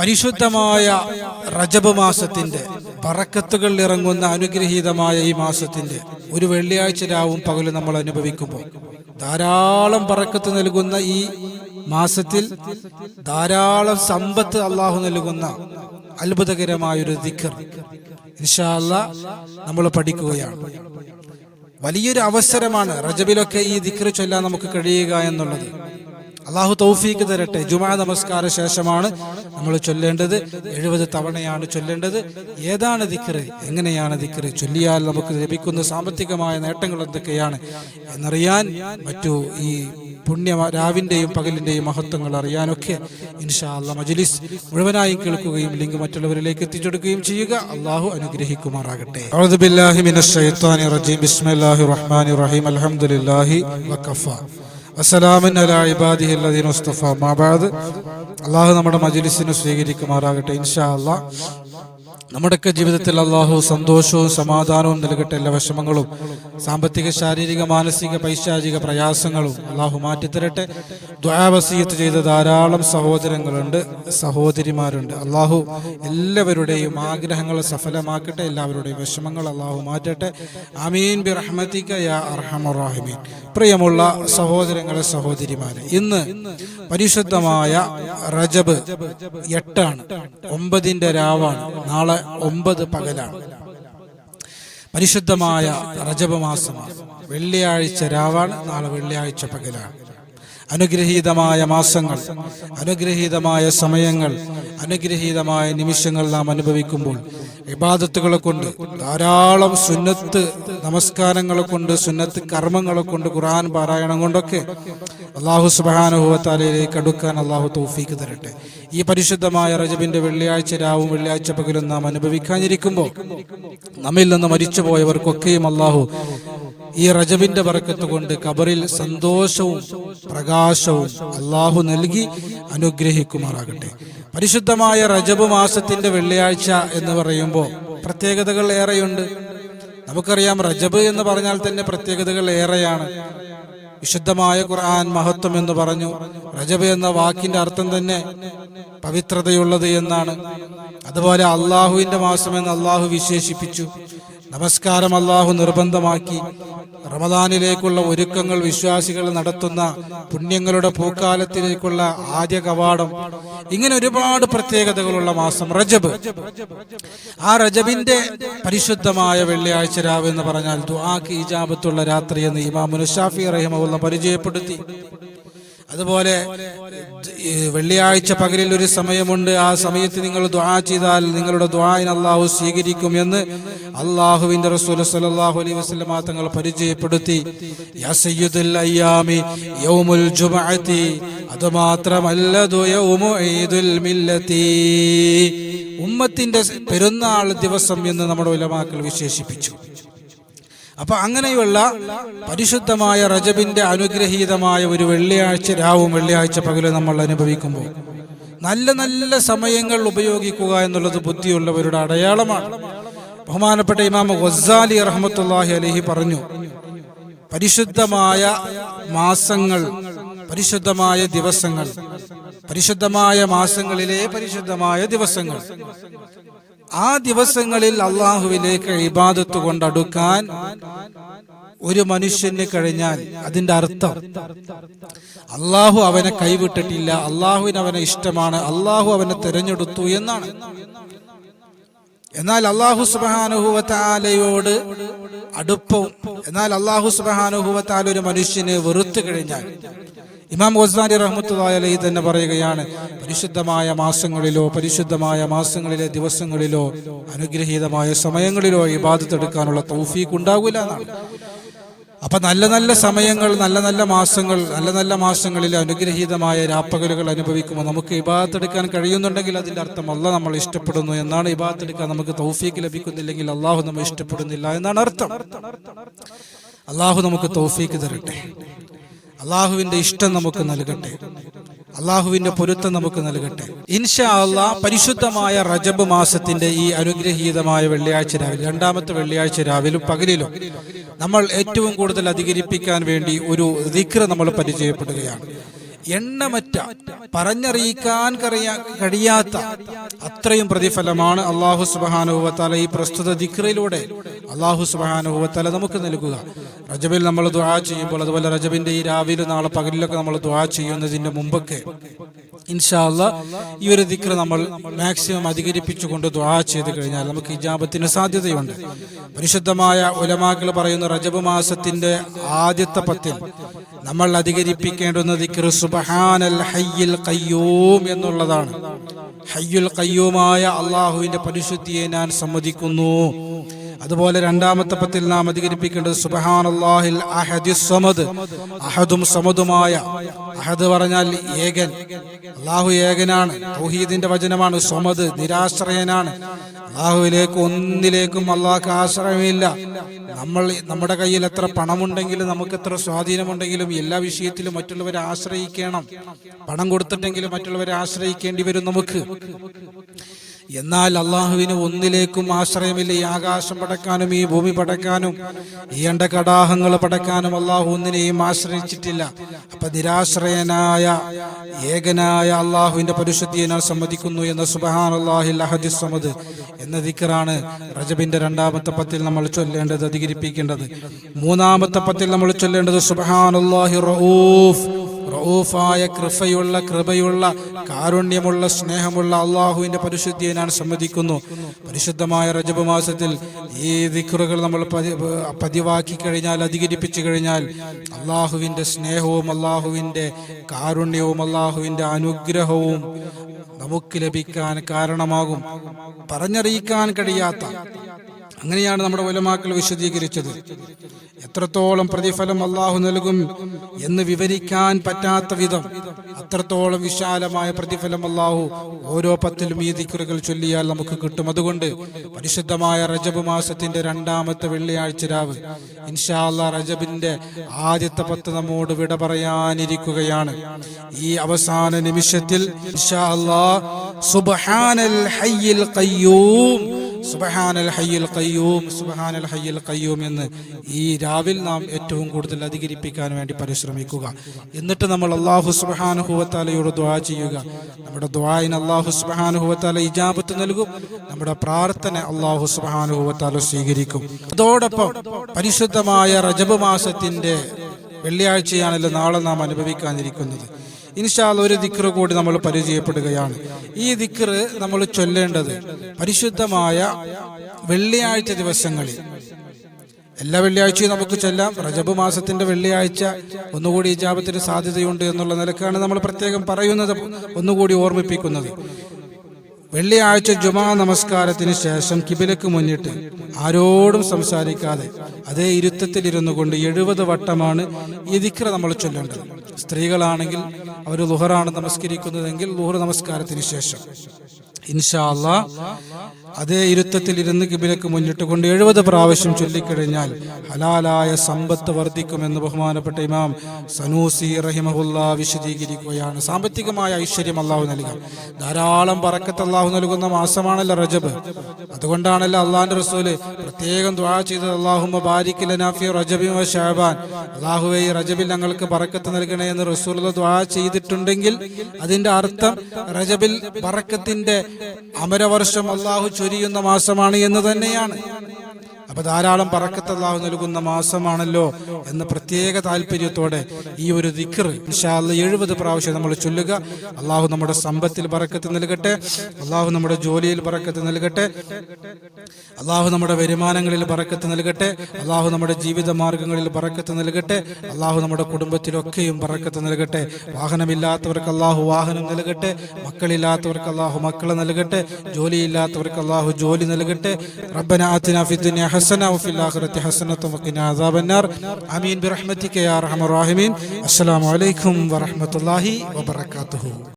പരിശുദ്ധമായ റജബ് മാസത്തിന്റെ പറക്കത്തുകൾ ഇറങ്ങുന്ന അനുഗ്രഹീതമായ ഈ മാസത്തിന്റെ ഒരു വെള്ളിയാഴ്ച രാവും പകലും നമ്മൾ അനുഭവിക്കുമ്പോൾ ധാരാളം പറക്കത്ത് നൽകുന്ന ഈ മാസത്തിൽ ധാരാളം സമ്പത്ത് അള്ളാഹു നൽകുന്ന അത്ഭുതകരമായ ഒരു ദിക്കർ ഇൻഷാല്ല നമ്മൾ പഠിക്കുകയാണ്. വലിയൊരു അവസരമാണ് റജബിലൊക്കെ ഈ ദിക്ർ ചൊല്ലാൻ നമുക്ക് കഴിയുക എന്നുള്ളത്. അള്ളാഹു തൗഫീക്ക് തരട്ടെ. ജുമാ നമസ്കാര ശേഷമാണ് നമ്മൾ ചൊല്ലേണ്ടത്. എഴുപത് തവണയാണ് ചൊല്ലേണ്ടത്. ഏതാണ് ദിക്കറ് എങ്ങനെയാണ് ദിക്കറ് ചൊല്ലിയാൽ നമുക്ക് ലഭിക്കുന്ന സാമ്പത്തികമായ നേട്ടങ്ങൾ എന്തൊക്കെയാണ്? എന്നറിയാൻ മറ്റു ഈ പുണ്യ രാവിന്റെയും പകലിന്റെയും മഹത്വങ്ങൾ അറിയാനൊക്കെ ഇൻഷാ അല്ല മജ്ലിസ് മുഴുവനായും കേൾക്കുകയും ലിങ്ക് മറ്റുള്ളവരിലേക്ക് എത്തിച്ചെടുക്കുകയും ചെയ്യുക. അള്ളാഹു അനുഗ്രഹിക്കുമാറാകട്ടെ. റഹീം. അൽഹംദുലില്ലാഹി മാബാദ്. അള്ളാഹു നമ്മുടെ മജ്ലിസിനെ സ്വീകരിക്കുമാറാകട്ടെ ഇൻഷാ അല്ലാ നമ്മുടെയൊക്കെ ജീവിതത്തിൽ അള്ളാഹു സന്തോഷവും സമാധാനവും നൽകട്ടെ എല്ലാ വിഷമങ്ങളും സാമ്പത്തിക ശാരീരിക മാനസിക പൈശാചിക പ്രയാസങ്ങളും അള്ളാഹു മാറ്റിത്തരട്ടെ. ദ്വാവസീയത്ത് ചെയ്ത ധാരാളം സഹോദരങ്ങളുണ്ട് സഹോദരിമാരുണ്ട്. അള്ളാഹു എല്ലാവരുടെയും ആഗ്രഹങ്ങൾ സഫലമാക്കട്ടെ എല്ലാവരുടെയും വിഷമങ്ങൾ അള്ളാഹു മാറ്റട്ടെ. അമീൻ ബി റഹ്മത്തിക യാ പ്രിയമുള്ള സഹോദരങ്ങളെ സഹോദരിമാരെ ഇന്ന് പരിശുദ്ധമായ റജബ് എട്ടാണ് ഒമ്പതിന്റെ രാവാണ്. നാളെ ഒമ്പത് പകലാണ്. പരിശുദ്ധമായ റജബ് മാസമാണ് വെള്ളിയാഴ്ച രാവാണ് നാളെ വെള്ളിയാഴ്ച പകലാണ്. അനുഗ്രഹീതമായ മാസങ്ങൾ അനുഗ്രഹീതമായ സമയങ്ങൾ അനുഗ്രഹീതമായ നിമിഷങ്ങൾ നാം അനുഭവിക്കുമ്പോൾ വിവാദത്തുകളെ കൊണ്ട് ധാരാളം സുന്നത്ത് നമസ്കാരങ്ങളെ കൊണ്ട് സുന്നത്ത് കർമ്മങ്ങളെ കൊണ്ട് ഖുർആൻ പാരായണം കൊണ്ടൊക്കെ അള്ളാഹു സുബാനുഭവത്താലയിലേക്ക് അടുക്കാൻ അള്ളാഹു തൗഫീക്ക് തരട്ടെ. ഈ പരിശുദ്ധമായ റജബിന്റെ വെള്ളിയാഴ്ച രാവും വെള്ളിയാഴ്ച പകലും നാം അനുഭവിക്കാനിരിക്കുമ്പോൾ നമ്മിൽ നിന്ന് മരിച്ചുപോയവർക്കൊക്കെയും അള്ളാഹു ഈ റജബിന്റെ വറക്കത്ത് കൊണ്ട് കബറിൽ സന്തോഷവും പ്രകാശവും അള്ളാഹു നൽകി അനുഗ്രഹിക്കുമാറാകട്ടെ. പരിശുദ്ധമായ റജബ് മാസത്തിന്റെ വെള്ളിയാഴ്ച എന്ന് പറയുമ്പോൾ പ്രത്യേകതകൾ ഏറെയുണ്ട്. നമുക്കറിയാം റജബ് എന്ന് പറഞ്ഞാൽ തന്നെ പ്രത്യേകതകൾ ഏറെയാണ്. വിശുദ്ധമായ ഖുർആൻ മഹത്വം എന്ന് പറഞ്ഞു. റജബ് എന്ന വാക്കിന്റെ അർത്ഥം തന്നെ പവിത്രതയുള്ളത് എന്നാണ്. അതുപോലെ അള്ളാഹുവിന്റെ മാസം എന്ന് അള്ളാഹു വിശേഷിപ്പിച്ചു. നമസ്കാരം അള്ളാഹു നിർബന്ധമാക്കി. റമദാനിലേക്കുള്ള ഒരുക്കങ്ങൾ വിശ്വാസികൾ നടത്തുന്ന പുണ്യങ്ങളുടെ പൂക്കാലത്തിലേക്കുള്ള ആദ്യ കവാടം. ഇങ്ങനെ ഒരുപാട് പ്രത്യേകതകളുള്ള മാസം റജബ്. ആ റജബിന്റെ പരിശുദ്ധമായ വെള്ളിയാഴ്ച രാവ് എന്ന് പറഞ്ഞാൽ ദുആക്ക് ഇജാബത്തുള്ള രാത്രി എന്ന് ഇമാമുൻ ഷാഫി റഹിമുള്ള പരിചയപ്പെടുത്തി. അതുപോലെ വെള്ളിയാഴ്ച പകലിൽ ഒരു സമയമുണ്ട്. ആ സമയത്ത് നിങ്ങൾ ദ്വാ ചെയ്താൽ നിങ്ങളുടെ ദ്വായിന് അള്ളാഹു സ്വീകരിക്കും എന്ന് അള്ളാഹുവിന്റെ റസൂൽ സല്ലല്ലാഹു അലൈഹി വസ്ലമ തങ്ങൾ പരിചയപ്പെടുത്തി. അത് ഉമ്മത്തിന്റെ പെരുന്നാൾ ദിവസം എന്ന് നമ്മുടെ ഉലമാക്കൾ വിശേഷിപ്പിച്ചു. അപ്പൊ അങ്ങനെയുള്ള പരിശുദ്ധമായ റജബിന്റെ അനുഗ്രഹീതമായ ഒരു വെള്ളിയാഴ്ച രാവും വെള്ളിയാഴ്ച പകലും നമ്മൾ അനുഭവിക്കുമ്പോൾ നല്ല നല്ല സമയങ്ങൾ ഉപയോഗിക്കുക എന്നുള്ളത് ബുദ്ധിയുള്ളവരുടെ അടയാളമാണ്. ബഹുമാനപ്പെട്ട ഇമാം ഗസാലി റഹ്മത്തുല്ലാഹി അലഹി പറഞ്ഞു പരിശുദ്ധമായ മാസങ്ങൾ പരിശുദ്ധമായ ദിവസങ്ങൾ പരിശുദ്ധമായ മാസങ്ങളിലെ പരിശുദ്ധമായ ദിവസങ്ങൾ ആ ദിവസങ്ങളിൽ അള്ളാഹുവിലേക്ക് ഇബാദത്ത് കൊണ്ടടുക്കാൻ ഒരു മനുഷ്യന് കഴിഞ്ഞാൽ അതിന്റെ അർത്ഥം അള്ളാഹു അവനെ കൈവിട്ടിട്ടില്ല അള്ളാഹുവിന് അവനെ ഇഷ്ടമാണ് അള്ളാഹു അവനെ തിരഞ്ഞെടുത്തു എന്നാണ്. എന്നാൽ അള്ളാഹു സുബാനുഹുവത്താലയോട് അടുപ്പവും എന്നാൽ അള്ളാഹു സുബാനുഹുവത്താല ഒരു മനുഷ്യന് വെറുത്തു കഴിഞ്ഞാൽ ഇമാം ഗോസ്വാനി റഹ്മത്തുള്ളാഹി അലൈഹി തന്നെ പറയുകയാണ് പരിശുദ്ധമായ മാസങ്ങളിലോ പരിശുദ്ധമായ മാസങ്ങളിലെ ദിവസങ്ങളിലോ അനുഗ്രഹീതമായ സമയങ്ങളിലോ ഇബാദത്ത് എടുക്കാനുള്ള തൗഫീഖ് ഉണ്ടാകില്ല എന്നാണ്. അപ്പൊ നല്ല നല്ല സമയങ്ങൾ നല്ല നല്ല മാസങ്ങൾ നല്ല നല്ല മാസങ്ങളിൽ അനുഗ്രഹീതമായ രാപ്പകലുകൾ അനുഭവിക്കുമ്പോൾ നമുക്ക് ഇബാദത്ത് എടുക്കാൻ കഴിയുന്നുണ്ടെങ്കിൽ അതിന്റെ അർത്ഥം അല്ല നമ്മൾ ഇഷ്ടപ്പെടുന്നു എന്നാണ് ഇബാദത്ത് എടുക്കാൻ നമുക്ക് തൗഫീക്ക് ലഭിക്കുന്നില്ലെങ്കിൽ അള്ളാഹു നമ്മൾ ഇഷ്ടപ്പെടുന്നില്ല എന്നാണ് അർത്ഥം. അള്ളാഹു നമുക്ക് തൗഫീക്ക് തരട്ടെ. അള്ളാഹുവിന്റെ ഇഷ്ടം നമുക്ക് നൽകട്ടെ. അള്ളാഹുവിന്റെ പൊരുത്തം നമുക്ക് നൽകട്ടെ. ഇൻഷാ അള്ളാ പരിശുദ്ധമായ റജബ് മാസത്തിന്റെ ഈ അനുഗ്രഹീതമായ വെള്ളിയാഴ്ച രാവിലെ രണ്ടാമത്തെ വെള്ളിയാഴ്ച രാവിലും പകലിലും നമ്മൾ ഏറ്റവും കൂടുതൽ അധികരിപ്പിക്കാൻ വേണ്ടി ഒരു ദിക്ര നമ്മൾ പരിചയപ്പെടുകയാണ്. എണ്ണമറ്റ പറഞ്ഞറിയിക്കാൻ കഴിയാത്ത അത്രയും പ്രതിഫലമാണ് അള്ളാഹു സുബാനുഭവത്താല ഈ പ്രസ്തുത ദിക്രയിലൂടെ അള്ളാഹു സുബാനുഭവത്താല നമുക്ക് നൽകുക. റജബിൽ നമ്മൾ ദ്വാ ചെയ്യുമ്പോൾ അതുപോലെ റജബിന്റെ ഈ രാവിലെ നാളെ പകലിലൊക്കെ നമ്മൾ ദ്വാ ചെയ്യുന്നതിന്റെ മുമ്പൊക്കെ ഇൻഷാല്ല ഈ ഒരു ദിക്ര നമ്മൾ മാക്സിമം അധികരിപ്പിച്ചുകൊണ്ട് ദ്വാ ചെയ്ത് കഴിഞ്ഞാൽ നമുക്ക് ഇജാബത്തിന് സാധ്യതയുണ്ട്. പരിശുദ്ധമായ ഉലമാക്കൾ പറയുന്ന റജബ് മാസത്തിന്റെ ആദ്യത്തെ പത്തിൽ നമ്മൾ അധികരിപ്പിക്കേണ്ടുന്ന ദിക്ർ സുബഹാനൽ ഹയ്യിൽ കയ്യൂം എന്നുള്ളതാണ്. ഹയ്യുൽ കയ്യൂമായ അള്ളാഹുവിന്റെ പരിശുദ്ധിയെ ഞാൻ സമ്മതിക്കുന്നു. അതുപോലെ രണ്ടാമത്തെ പത്തിൽ നാം അധികരിപ്പിക്കേണ്ടത് സുബഹാനല്ലാഹിൽ അഹദി സമദ് അഹദും സമദുമായ അഹദ് പറഞ്ഞാൽ ഏകൻ. അള്ളാഹു ഏകനാണ്. തൗഹീദിന്റെ വചനമാണ് സമദ് നിരാശ്രയനാണ്. അള്ളാഹുവിലേക്ക് ഒന്നിലേക്കും അള്ളാഹ്ക്ക് ആശ്രയമില്ല. നമ്മൾ നമ്മുടെ കയ്യിൽ എത്ര പണമുണ്ടെങ്കിലും നമുക്ക് എത്ര സ്വാധീനമുണ്ടെങ്കിലും എല്ലാ വിഷയത്തിലും മറ്റുള്ളവരെ ആശ്രയിക്കണം. പണം കൊടുത്തിട്ടെങ്കിലും മറ്റുള്ളവരെ ആശ്രയിക്കേണ്ടി വരും നമുക്ക്. എന്നാൽ അള്ളാഹുവിന് ഒന്നിലേക്കും ആശ്രയമില്ല. ഈ ആകാശം പടക്കാനും ഈ ഭൂമി പടക്കാനും ഈ എണ്ട കടാഹങ്ങൾ പടക്കാനും അള്ളാഹു ഒന്നിനെയും ആശ്രയിച്ചിട്ടില്ല. അപ്പൊ നിരാശ്രയനായ ഏകനായ അള്ളാഹുവിന്റെ പരിശുദ്ധിയെ ഞാൻ സമ്മതിക്കുന്നു എന്ന സുബഹാൻ അള്ളാഹിൽ അഹദി സമദ് എന്ന ദിക്കറാണ് റജബിന്റെ രണ്ടാമത്തെ പത്തിൽ നമ്മൾ ചൊല്ലേണ്ടത് അധികരിപ്പിക്കേണ്ടത്. മൂന്നാമത്തെ പത്തിൽ നമ്മൾ ചൊല്ലേണ്ടത് സുബഹാൻ അള്ളാഹി റഊഫ് റഊഫായ കൃപയുള്ള കൃപയുള്ള കാരുണ്യമുള്ള സ്നേഹമുള്ള അള്ളാഹുവിന്റെ പരിശുദ്ധിയെ ഞാൻ സമ്മതിക്കുന്നു. പരിശുദ്ധമായ റജബ് മാസത്തിൽ ഈ ദിക്റുകൾ നമ്മൾ പതിവാക്കി കഴിഞ്ഞാൽ അധികരിപ്പിച്ചു കഴിഞ്ഞാൽ അള്ളാഹുവിന്റെ സ്നേഹവും അള്ളാഹുവിന്റെ കാരുണ്യവും അള്ളാഹുവിന്റെ അനുഗ്രഹവും നമുക്ക് ലഭിക്കാൻ കാരണമാകും. പറഞ്ഞറിയിക്കാൻ കഴിയാത്ത അങ്ങനെയാണ് നമ്മുടെ ഉലമാക്കൾ വിശദീകരിച്ചത്. എത്രത്തോളം പ്രതിഫലം അള്ളാഹു നൽകും എന്ന് വിവരിക്കാൻ പറ്റാത്ത വിധം അത്രത്തോളം വിശാലമായ പ്രതിഫലം അള്ളാഹു ഓരോ പത്തിലും ഈ ദിക്കറുകൾ ചൊല്ലിയാൽ നമുക്ക് കിട്ടും. അതുകൊണ്ട് പരിശുദ്ധമായ റജബ് മാസത്തിന്റെ രണ്ടാമത്തെ വെള്ളിയാഴ്ച രാവ് ഇൻഷാ അല്ലാ റജബിന്റെ ആദ്യത്തെ പത്ത് നമ്മോട് വിട പറയാനിരിക്കുകയാണ്. ഈ അവസാന നിമിഷത്തിൽ ഇൻഷാ അല്ലാ സുബ്ഹാനൽ ഹയ്യിൽ ഖയ്യൂം സുബഹാനൽ ഹയ്യൽ ഖയ്യൂം സുബഹാനൽ ഹയ്യൽ ഖയ്യൂം എന്ന് ഈ രാവിൽ നാം ഏറ്റവും കൂടുതൽ അധികരിപ്പിക്കാൻ വേണ്ടി പരിശ്രമിക്കുക. എന്നിട്ട് നമ്മൾ അള്ളാഹു സുബഹാനുഹുവത്താലയോട് ദ്വാ ചെയ്യുക. നമ്മുടെ ദ്വായിന് അള്ളാഹു സുബഹാനുഹുവത്താല ഇജാബത്ത് നൽകും. നമ്മുടെ പ്രാർത്ഥന അള്ളാഹു സുബഹാനുഹുവത്താല സ്വീകരിക്കും. അതോടൊപ്പം പരിശുദ്ധമായ റജബ് മാസത്തിന്റെ വെള്ളിയാഴ്ചയാണല്ലോ നാളെ നാം അനുഭവിക്കാനിരിക്കുന്നത്. ഇൻഷാൽ ഒരു ദിക്റ് കൂടി നമ്മൾ പരിചയപ്പെടുകയാണ്. ഈ ദിക്റ് നമ്മൾ ചൊല്ലേണ്ടത് പരിശുദ്ധമായ വെള്ളിയാഴ്ച ദിവസങ്ങളിൽ. എല്ലാ വെള്ളിയാഴ്ചയും നമുക്ക് ചൊല്ലാം. റജബ് മാസത്തിന്റെ വെള്ളിയാഴ്ച. ഒന്നുകൂടി ഇജാബത്തിന് സാധ്യതയുണ്ട് എന്നുള്ള നിലക്കാണ് നമ്മൾ പ്രത്യേകം പറയുന്നത്. ഒന്നുകൂടി ഓർമ്മിപ്പിക്കുന്നത്. വെള്ളിയാഴ്ച ജുമാ നമസ്കാരത്തിന് ശേഷം കിബിലക്ക് മുന്നിട്ട് ആരോടും സംസാരിക്കാതെ അതേ ഇരുത്തത്തിലിരുന്നു കൊണ്ട് എഴുപത് വട്ടമാണ് ഇതിക്ര നമ്മൾ ചൊല്ലേണ്ടത്. സ്ത്രീകളാണെങ്കിൽ അവർ ലുഹറാണ് നമസ്കരിക്കുന്നതെങ്കിൽ ലുഹർ നമസ്കാരത്തിന് ശേഷം. ഇൻഷാ അല്ലാ അതേ ഇരുത്തത്തിൽ ഇരുന്ന് കിബിലക്ക് മുന്നിട്ട് കൊണ്ട് എഴുപത് പ്രാവശ്യം ചൊല്ലിക്കഴിഞ്ഞാൽ ഹലാലായ സമ്പത്ത് വർദ്ധിക്കുമെന്ന് ബഹുമാനപ്പെട്ട ഇമാം സനൂസി റഹിമഹുല്ല വിശദീകരിക്കുകയാണ്. സാമ്പത്തികമായ ഐശ്വര്യം അള്ളാഹു നൽകുക ധാരാളം പറക്കത്ത് അള്ളാഹു നൽകുന്ന മാസമാണല്ലോ റജബ്. അതുകൊണ്ടാണല്ലോ അള്ളാഹിന്റെ റസൂൽ പ്രത്യേകം ദ്വാ ചെയ്തത് അള്ളാഹുമ ബാരിക്കില നാഫി റജബി ഷാബാൻ അള്ളാഹുവെ ഈ റജബിൽ ഞങ്ങൾക്ക് പറക്കത്ത് നൽകണേ എന്ന് റസൂൽ ദ്വാ ചെയ്തിട്ടുണ്ടെങ്കിൽ അതിന്റെ അർത്ഥം റജബിൽ പറക്കത്തിന്റെ അമരവർഷം അള്ളാഹു ചൊരിയുന്ന മാസമാണ് എന്ന് തന്നെയാണ്. അപ്പൊ ധാരാളം പറക്കത്തല്ലാഹു നൽകുന്ന മാസമാണല്ലോ എന്ന പ്രത്യേക താല്പര്യത്തോടെ ഈ ഒരു ദിക്ർ ഇൻഷാല്ല എഴുപത് പ്രാവശ്യം നമ്മൾ ചൊല്ലുക. അള്ളാഹു നമ്മുടെ സമ്പത്തിൽ പറക്കത്ത് നൽകട്ടെ. അള്ളാഹു നമ്മുടെ ജോലിയിൽ പറക്കത്ത് നൽകട്ടെ. അള്ളാഹു നമ്മുടെ വരുമാനങ്ങളിൽ പറക്കത്ത് നൽകട്ടെ. അള്ളാഹു നമ്മുടെ ജീവിത മാർഗങ്ങളിൽ പറക്കത്ത് നൽകട്ടെ. അള്ളാഹു നമ്മുടെ കുടുംബത്തിലൊക്കെയും പറക്കത്ത് നൽകട്ടെ. വാഹനമില്ലാത്തവർക്ക് അള്ളാഹു വാഹനം നൽകട്ടെ. മക്കളില്ലാത്തവർക്ക് അള്ളാഹു മക്കളെ നൽകട്ടെ. ജോലിയില്ലാത്തവർക്ക് അള്ളാഹു ജോലി നൽകട്ടെ. റബ്ബന ആതിന حسنة وفي الآخرة حسنة وقنا عذاب النار. آمين برحمتك يا أرحم الراحمين. السلام عليكم ورحمة الله وبركاته.